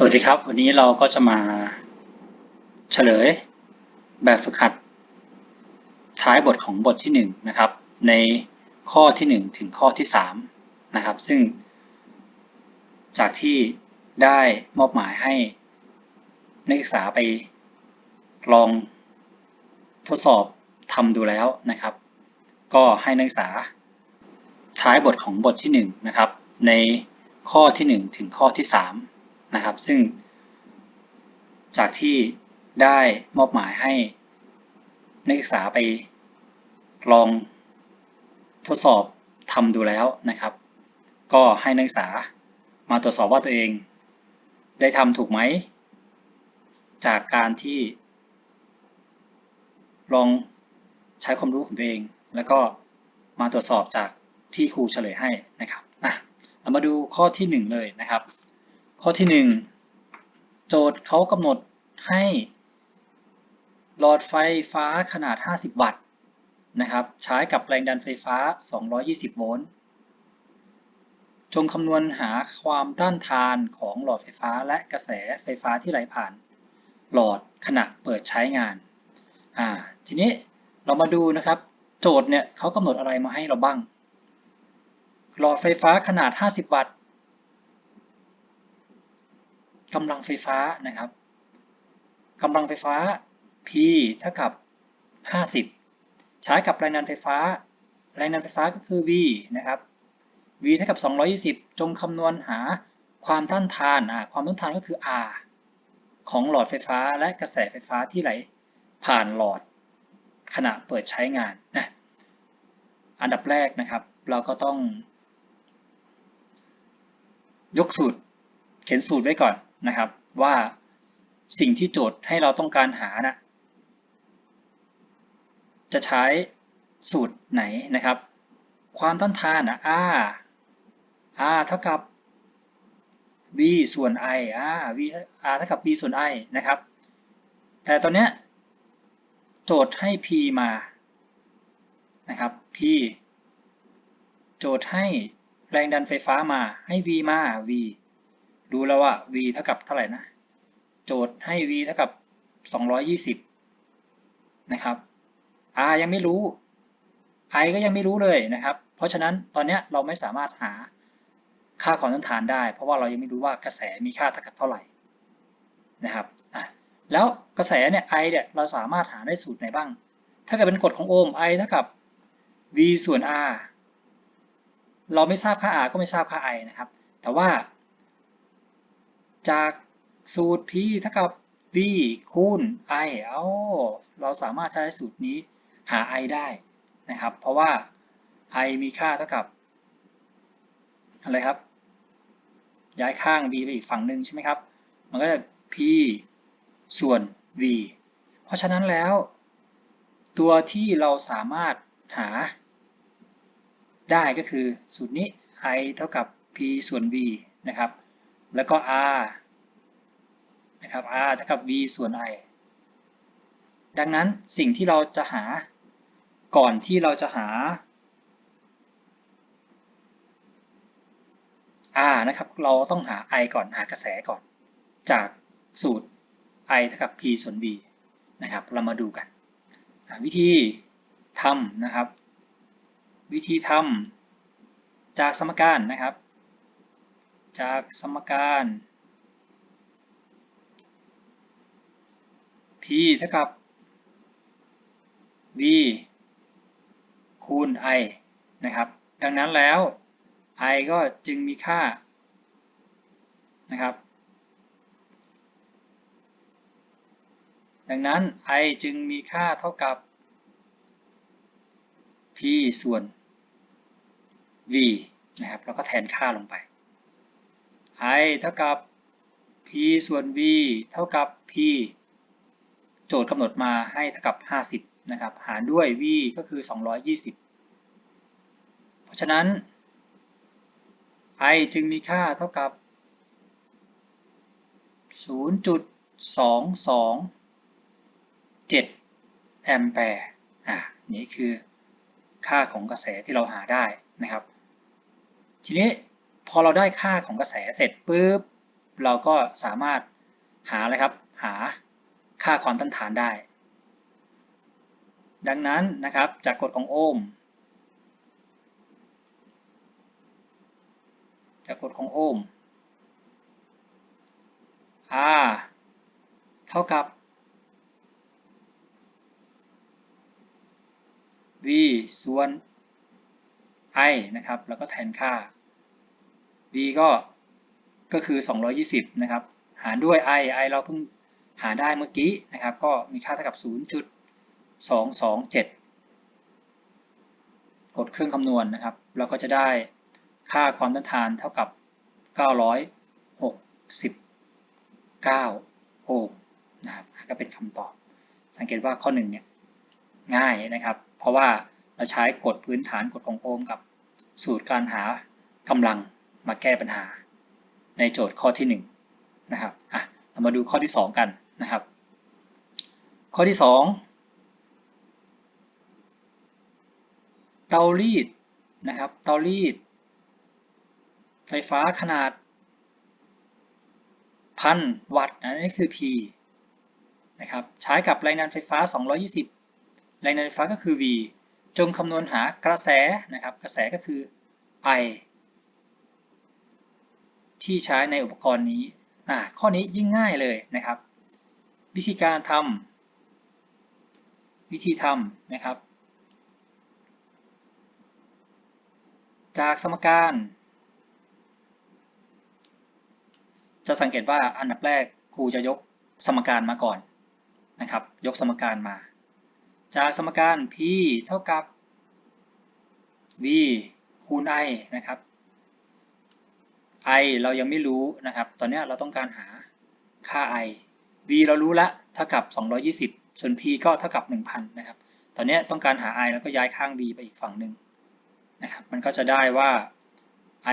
สวัสดีครับ วันนี้เราก็จะมาเฉลยแบบฝึกหัด ท้ายบทของบทที่1นะครับในข้อที่ 1 ถึงข้อที่3นะครับซึ่ง จากที่ได้มอบหมายให้นักศึกษาไปลองทดสอบทำดูแล้วนะครับ ก็ให้นักศึกษาท้ายบทของบทที่1นะครับในข้อที่ 1 ถึงข้อที่ 3 นะครับ ซึ่ง จากที่ได้มอบหมายให้นักศึกษาไปลองทดสอบทำดูแล้วนะครับ ก็ให้นักศึกษามาตรวจสอบว่าตัวเอง ได้ทำถูกไหม จากการที่ ลองใช้ความรู้ของตัวเอง แล้วก็มาตรวจสอบจากที่ครูเฉลยให้นะครับอะเรามาดูข้อที่ 1 เลยนะครับ ข้อที่ 1 โจทย์เขากำหนดให้หลอดไฟฟ้าขนาด 50 วัตต์นะครับ ใช้กับแรงดันไฟฟ้า 220 โวลต์ จงคำนวณหาความต้านทานของหลอดไฟฟ้าและกระแสไฟฟ้าที่ไหลผ่าน หลอดขณะเปิดใช้งาน อ่า ทีนี้เรามาดูนะครับ โจทย์เนี่ยเขากำหนดอะไรมาให้เราบ้าง หลอดไฟฟ้าขนาด 50 วัตต์ กำลังไฟฟ้านะครับกำลังไฟฟ้า P เท่ากับ 50 ใช้กับแรงดันไฟฟ้า แรงดันไฟฟ้าก็คือ V นะครับ V เท่ากับ 220 จงคำนวณหาความต้านทานอ่าความต้านทานก็คือ R ของหลอดไฟฟ้าและกระแสไฟฟ้าที่ไหลผ่านหลอดขณะเปิดใช้งานนะอันดับแรกนะครับ เราก็ต้อง ยกสูตร เขียนสูตรไว้ก่อน นะครับว่าสิ่งที่โจทย์ให้เราต้องการหานะจะใช้สูตรไหนนะครับ ความต้านทานนะ R R เท่ากับ V ส่วน I R V R เท่ากับ V ส่วน I นะครับ แต่ตอนเนี้ยโจทย์ให้ P มานะครับ P โจทย์ให้แรงดันไฟฟ้ามาให้ V มา V ดูแล้วว่า v เท่ากับเท่าไหร่นะ โจทย์ให้ v เท่ากับ 220 นะครับ r ยังไม่รู้ i ก็ยังไม่รู้เลยนะครับ เพราะฉะนั้นตอนนี้เราไม่สามารถหาค่าความต้านทานได้ เพราะว่าเรายังไม่รู้ว่ากระแสมีค่าเท่ากับเท่าไหร่นะครับอะแล้วกระแสเนี่ย i เนี่ยเราสามารถหาได้สูตรไหนบ้าง ถ้าเกิดเป็นกฎของโอห์ม i เท่ากับ v ส่วน r เราไม่ทราบค่า r ก็ไม่ทราบค่า i นะครับ แต่ว่า จากสูตร p เท่ากับ v คูณ i เอาเราสามารถใช้สูตรนี้หา i ได้นะครับ เพราะว่า i มีค่าเท่ากับอะไรครับ ย้ายข้าง v ไปอีกฝั่งหนึ่งใช่ไหมครับ มันก็จะ p ส่วน v เพราะฉะนั้นแล้ว ตัวที่เราสามารถหาได้ก็คือสูตรนี้ i เท่ากับ p ส่วน v นะครับ แล้วก็ r นะครับ r เท่ากับ v ส่วน i ดังนั้นสิ่งที่เราจะหาก่อนที่เราจะหา r นะครับ เราต้องหา i ก่อนหากระแสก่อน จากสูตร i เท่ากับ p ส่วน v นะครับ เรามาดูกัน วิธีทำนะครับ วิธีทำจากสมการนะครับ จากสมการ p เท่ากับ v คูณ i นะครับ ดังนั้นแล้ว i ก็จึงมีค่านะครับ ดังนั้น i จึงมีค่าเท่ากับ p ส่วน v นะครับ แล้วก็แทนค่าลงไป i เท่ากับ p ส่วน v เท่ากับ p โจทย์กำหนดมาให้เท่ากับ 50 นะครับ หารด้วย v ก็คือ 220 เพราะฉะนั้น i จึงมีค่าเท่ากับ 0.227 แอมแปร์ อ่านี่คือค่าของกระแสที่เราหาได้นะครับ ทีนี้ พอเราได้ค่าของกระแสเสร็จปุ๊บเราก็สามารถหาอะไรครับ หาค่าความต้านทานได้ ดังนั้นนะครับจากกฎของโอห์มจากกฎของโอห์ม R เท่ากับ V ส่วน I นะครับ แล้วก็แทนค่า V ก็ก็คือ 220 นะครับ หารด้วย I I เราเพิ่งหาได้เมื่อกี้นะครับ ก็มีค่าเท่ากับ 0.227 กดเครื่องคำนวณนะครับ เราก็จะได้ค่าความต้านทานเท่ากับ 969 โอห์มนะครับ ก็เป็นคำตอบ สังเกตว่าข้อ1เนี่ยง่ายนะครับ เพราะว่าเราใช้กฎพื้นฐานกฎของโอห์มกับสูตรการหากำลัง มาแก้ปัญหา ในโจทย์ข้อที่1นะครับอะเรามาดูข้อที่ 2 กันนะครับ ข้อที่ 2 เตารีดนะครับเตารีด ไฟฟ้าขนาดพันวัตต์นะนี่คือ P นะครับใช้กับแรงดันไฟฟ้า 220 แรงดันไฟฟ้าก็คือ V จงคำนวณหากระแสนะครับกระแสก็คือ I ที่ใช้ในอุปกรณ์นี้อ่าข้อนี้ยิ่งง่ายเลยนะครับ วิธีการทำวิธีทำนะครับ จากสมการ จะสังเกตว่าอันดับแรกครูจะยกสมการมาก่อนนะครับ ยกสมการมา จากสมการ p เท่ากับ v คูณ i นะครับ i เรายังไม่รู้นะครับ ตอนนี้เราต้องการหาค่า i v เรารู้ละเท่ากับ 220 ส่วน p ก็เท่ากับ 1,000 นะครับ ตอนนี้ต้องการหา i แล้วก็ย้ายข้าง v ไปอีกฝั่งหนึ่งนะครับ มันก็จะได้ว่า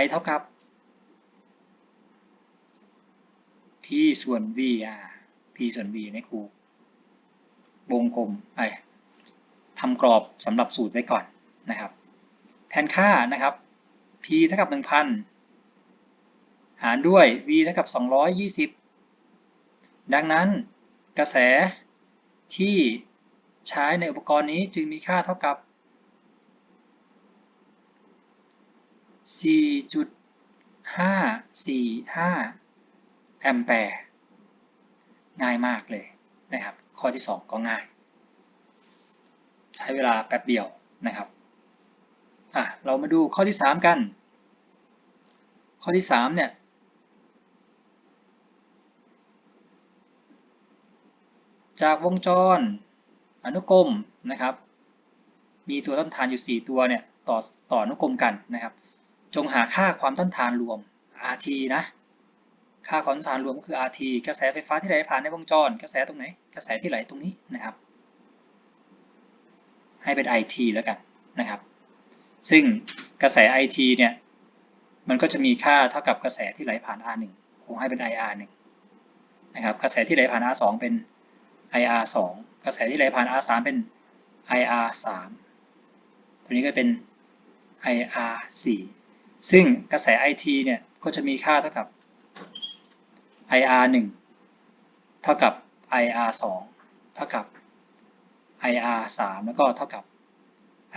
i เท่ากับ p ส่วน v อ่า p ส่วน v ในครูวงกลมไปทำกรอบสำหรับสูตรไว้ก่อนนะครับ แทนค่านะครับ p เท่ากับ 1,000 หารด้วย v เท่ากับ 220 ดังนั้นกระแสที่ใช้ในอุปกรณ์นี้จึงมีค่าเท่ากับ 4.545 แอมแปร์ ง่ายมากเลยนะครับ ข้อที่ 2 ก็ง่าย ใช้เวลาแป๊บเดียวนะครับอะเรามาดูข้อที่ 3 กัน ข้อที่ 3 เนี่ย จากวงจรอนุกรมนะครับ มีตัวต้านทานอยู่ 4 ตัวเนี่ยต่อต่ออนุกรมกันนะครับ จงหาค่าความต้านทานรวม RT นะ ค่าความต้านทานรวมก็คือ RT กระแสไฟฟ้าที่ไหลผ่านในวงจร กระแสตรงไหน กระแสที่ไหลตรงนี้นะครับ ให้เป็น IT แล้วกันนะครับ ซึ่งกระแส IT เนี่ย มันก็จะมีค่าเท่ากับกระแสที่ไหลผ่าน R1 คงให้เป็น IR1 นะครับ กระแสที่ไหลผ่าน R2 เป็น IR2 กระแสที่ไหลผ่าน R3 เป็น IR3 ตัวนี้ก็เป็น IR4 ซึ่งกระแส IT เนี่ยก็จะมีค่าเท่ากับ IR1 เท่ากับ IR2 เท่ากับ IR3 แล้วก็เท่ากับ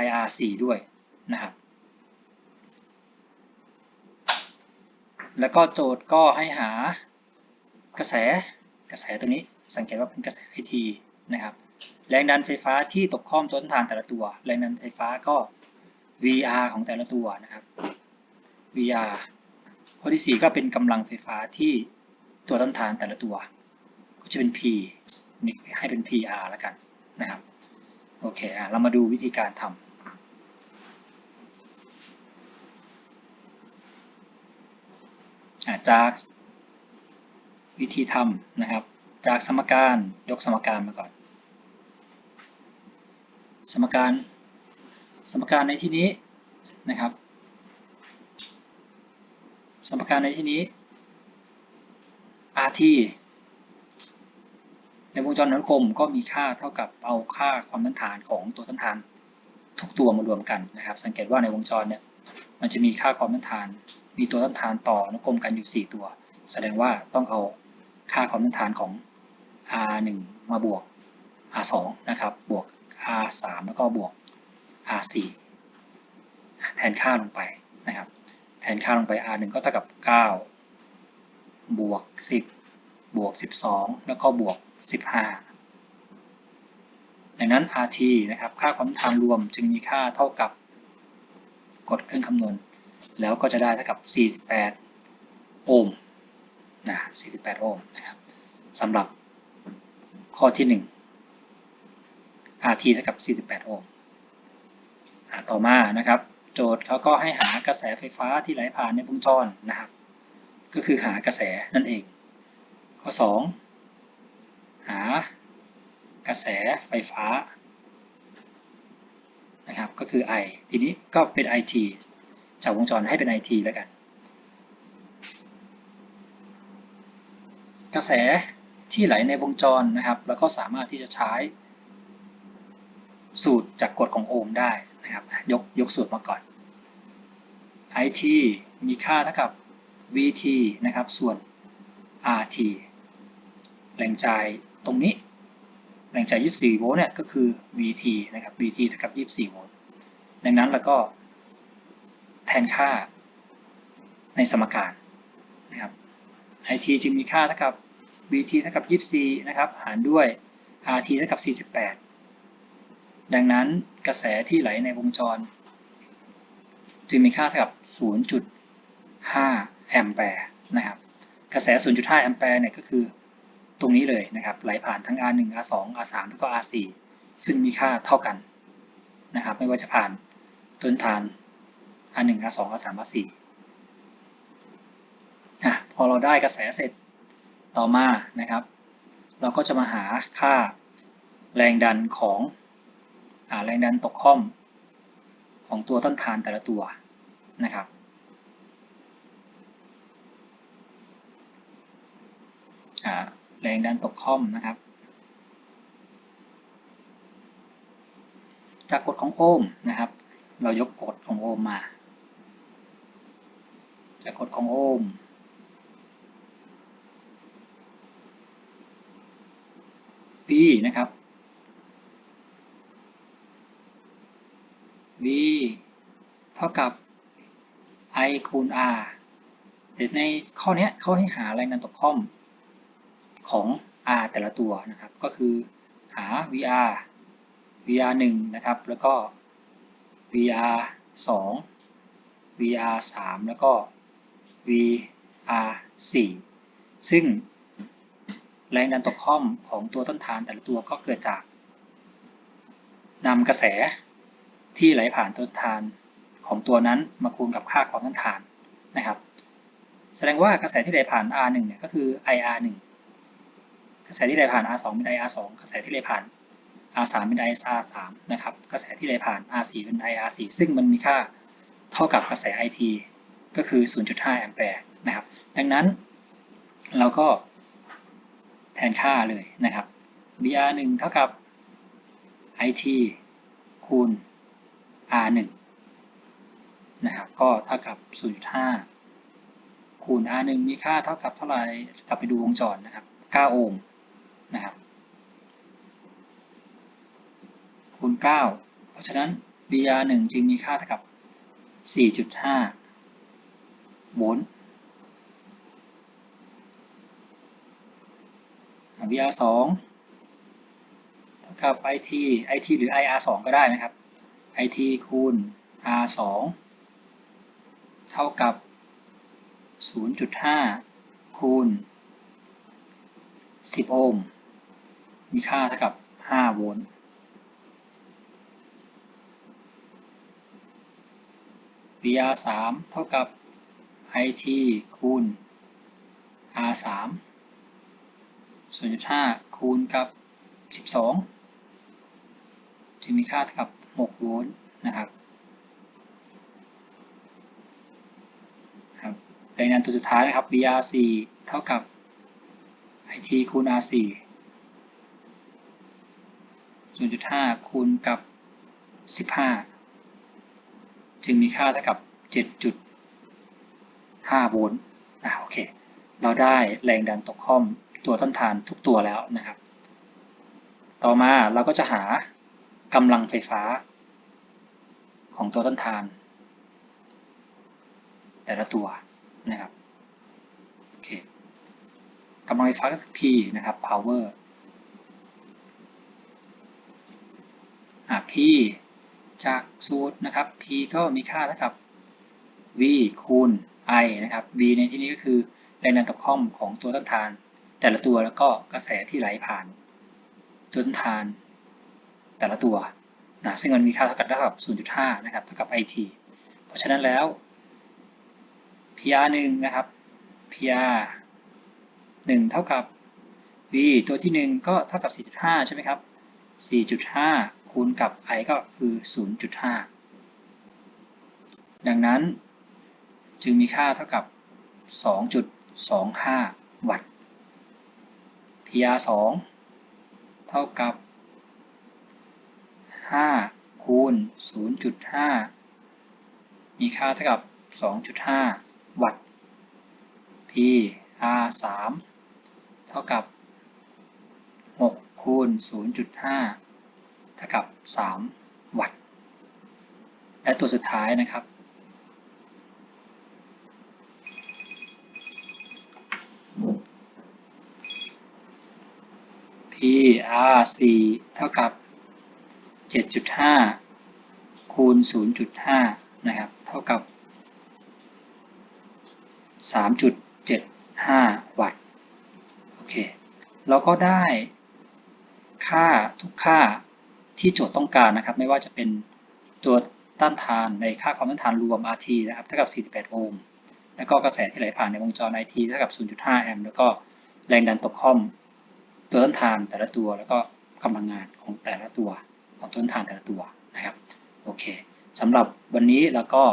IR4 ด้วยนะครับ แล้วก็โจทย์ก็ให้หากระแสกระแสตัวนี้ สังเกตว่าเป็นกระแส IT นะครับ แรงดันไฟฟ้าที่ตกข้อมต้นทานแต่ละตัว แรงดันไฟฟ้าก็ VR ของแต่ละตัวนะครับ VR ข้อที่ 4 ก็เป็นกำลังไฟฟ้าที่ตัวต้นทานแต่ละตัว ก็จะเป็น P นี่ให้เป็น PR แล้วกันนะครับ โอเคอะเรามาดูวิธีการทำจากวิธีทำนะครับ จากสมการยกสมการมาก่อน สมการ สมการในที่นี้นะครับ สมการในที่นี้ RT ในวงจรอนุกรมก็มีค่าเท่ากับเอาค่าความต้านทานของตัวต้านทานทุกตัวมารวมกันนะครับ สังเกตว่าในวงจรเนี่ยมันจะมีค่าความต้านทาน มีตัวต้านทานต่ออนุกรมกันอยู่ 4 ตัว แสดงว่าต้องเอาค่าความต้านทานของ R1 มาบวก R2 นะครับ บวก R3 แล้วก็บวก R4 แทนค่าลงไปนะครับ แทนค่าลงไป R1 ก็เท่ากับ 9 บวก 10 บวก 12 แล้วก็บวก 15 ดังนั้น RT นะครับ ค่าความต้านทานรวมจึงมีค่าเท่ากับ กดเครื่องคำนวณ แล้วก็จะได้เท่ากับ 48 โอห์มนะ48 โอห์มนะครับสำหรับ ข้อที่ 1 RT เท่ากับ 48 โอห์มต่อมานะครับ โจทย์เขาก็ให้หากระแสไฟฟ้าที่ไหลผ่านในวงจรนะครับ ก็คือหากระแสนั่นเอง ข้อ 2 หากระแสไฟฟ้านะครับก็คือ I ทีนี้ก็เป็น IT จากวงจรให้เป็น IT แล้วกัน กระแส ที่ไหลในวงจรนะครับ แล้วก็สามารถที่จะใช้ สูตรจากกฎของโอห์มได้นะครับ ยกยกสูตรมาก่อน IT มีค่าเท่ากับ VT นะครับ ส่วน RT แรงจ่ายตรงนี้ แรงจ่าย 24 โวลต์เนี่ยก็คือ VT นะครับ VT เท่ากับ 24 โวลต์ ดังนั้นเราก็แทนค่าในสมการนะครับ IT จึงมีค่าเท่ากับ VT เท่ากับ 24 นะครับ หารด้วย RT เท่ากับ 48 ดังนั้นกระแสที่ไหลในวงจร จึงมีค่าเท่ากับ 0.5 แอมแปร์นะครับ กระแส 0.5 แอมแปร์เนี่ยก็คือตรงนี้เลยนะครับ ไหลผ่านทั้ง R1 R2 R3 แล้วก็ R4 ซึ่งมีค่าเท่ากันนะครับ ไม่ว่าจะผ่านต้นทาน R1 R2 R3 R4 อะพอเราได้กระแสเสร็จ ต่อมานะครับ เราก็จะมาหาค่าแรงดันของอแรงดันตกค่อม ของตัวต้นทานแต่ละตัวนะครับแรงดันตกค่อมนะครับ จากกฎของโอห์มนะครับ เรายกกฎของโอห์มมา จากกฎของโอห์ม นะครับ V เท่ากับ I คูณ R แต่ในข้อนี้เขาให้หาแรงดันตกค่อมของ R แต่ละตัวนะครับ ก็คือหา VR VR 1นะครับ แล้วก็ VR 2 VR 3แล้วก็ VR 4ซึ่ง แรงดันตกค่อมของตัวต้นทานแต่ละตัวก็เกิดจากนำกระแสที่ไหลผ่านต้นทานของตัวนั้นมาคูณกับค่าความต้นทานนะครับ แสดงว่ากระแสที่ไหลผ่าน R1 เนี่ยก็คือ IR1 กระแสที่ไหลผ่าน R2 เป็น IR2 กระแสที่ไหลผ่าน R3 เป็น IR3 นะครับ กระแสที่ไหลผ่าน R4 เป็น IR4 ซึ่งมันมีค่าเท่ากับกระแส IT ก็คือ 0.5 แอมแปร์นะครับ ดังนั้นเราก็ แทนค่าเลยนะครับ BR1 เท่ากับ IT คูณ R1 นะครับก็เท่ากับ 0.5 คูณ R1 มีค่าเท่ากับเท่าไหร่กลับไปดูวงจรนะครับ 9 โอห์มนะครับคูณ 9 เพราะฉะนั้น BR1 จึงมีค่าเท่ากับ 4.5 โวลต์ VR 2เท่ากับ IT IT หรือ IR 2ก็ได้นะครับ IT คูณ R 2เท่ากับ 0.5 คูณ 10 โอห์ม มีค่าเท่ากับ 5 โวลต์ VR 3เท่ากับ IT คูณ R 3 0.5 คูณกับ 12 จึงมีค่าเท่ากับ 6 โวลต์นะครับแรงดันตัวสุดท้ายนะครับ VR4 เท่ากับ IT คูณ R4 0.5 คูณกับ 15 จึงมีค่าเท่ากับ 7.5 โวลต์อ่าโอเค เราได้แรงดันตกข้อม ตัวต้นทานทุกตัวแล้วนะครับ ต่อมาเราก็จะหากำลังไฟฟ้า ของตัวต้นทาน แต่ละตัวนะครับโอเคกำลังไฟฟ้าก็คือ P นะครับ power อะ P จากสูตรนะครับ P ก็มีค่าเท่ากับ V คูณ I นะครับ V ในที่นี้ก็คือแรงดันตกข้อมของตัวต้นทาน แต่ละตัวแล้วก็กระแสที่ไหลผ่านต้นทาน แต่ละตัวนะซึ่งมันมีค่าเท่ากับเท่ากับ 0.5 นะครับเท่ากับ IT เพราะฉะนั้นแล้ว PR 1นะครับ PR 1 เท่ากับ V ตัวที่ 1 ก็เท่ากับ 4.5 ใช่ไหมครับ 4.5 คูณกับ I ก็คือ 0.5 ดังนั้นจึงมีค่าเท่ากับ 2.25 วัตต์ PR 2เท่ากับ 5 คูณ 0.5 มีค่าเท่ากับ 2.5 วัตต์ PR 3เท่ากับ 6 คูณ 0.5 เท่ากับ 3 วัตต์ และตัวสุดท้ายนะครับ R4 เท่ากับ 7.5 คูณ 0.5 นะครับ เท่ากับ 3.75 วัตต์ โอเค เราก็ได้ค่าทุกค่าที่โจทย์ต้องการนะครับ ไม่ว่าจะเป็นตัวต้านทานในค่าความต้านทานรวม RT นะครับ เท่ากับ 48 โอห์ม แล้วก็กระแสที่ไหลผ่านในวงจร IT เท่ากับ 0.5 แอมป์ แล้วก็แรงดันตกข้อม ตัวต้นทานแต่ละตัวแล้วก็กำลังงานของแต่ละตัวของต้นทานแต่ละตัวนะครับโอเคสำหรับวันนี้เราก็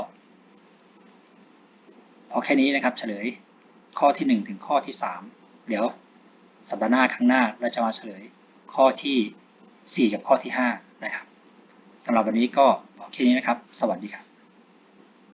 พอแค่นี้นะครับเฉลยข้อที่ 1 ถึงข้อที่ 3 เดี๋ยวสัปดาห์หน้าครั้งหน้าเราจะมาเฉลยข้อที่ 4 กับข้อที่ 5 นะครับสำหรับวันนี้ก็พอแค่นี้นะครับ สวัสดีครับ